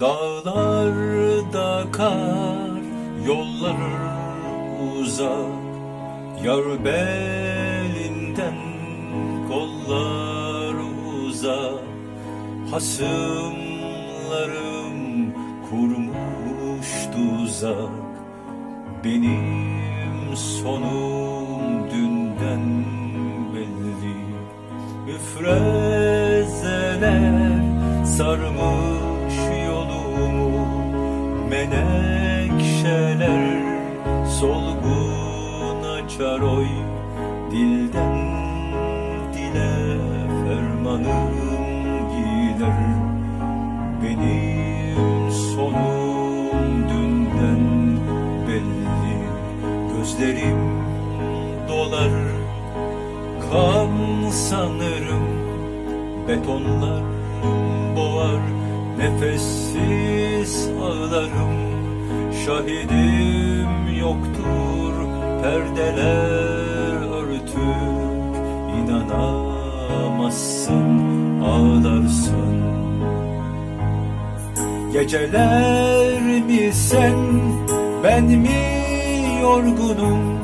Dağlarda kar, yollar uzak. Yar belinden kollar uzak. Hasımlarım kurmuş tuzak. Benim sonum dünden belli. Üfrezeler sarmış Menekşeler solgun açar oy. Dilden dile fermanım gider. Benim sonum dünden belli. Gözlerim dolar kan sanırım. Betonlar boğar nefessiz Şahidim yoktur perdeler örtük. İnanamazsın ağlarsın. Geceler mi sen ben mi yorgunum?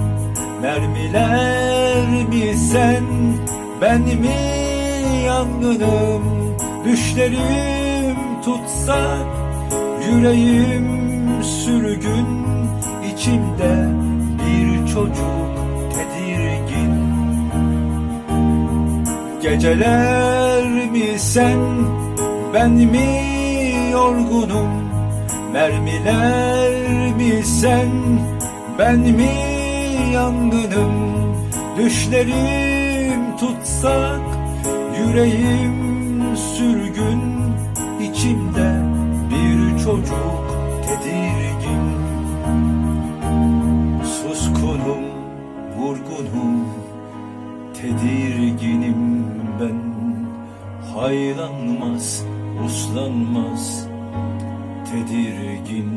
Mermiler mi sen ben mi yangınım? Düşlerim tutsak yüreğim sürgün içimde bir çocuk tedirgin. Geceler mi sen ben mi yorgunum? Mermiler mi sen ben mi yangınım? Düşlerim tutsak yüreğim sürgün içimde bir çocuk tedirgin Suskunum, vurgunum, tedirginim ben. Haylanmaz, uslanmaz, tedirgin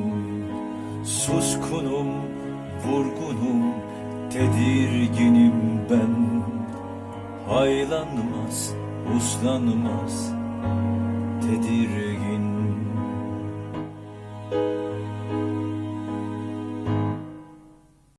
Suskunum, vurgunum, tedirginim ben. Haylanmaz, uslanmaz, tedirgin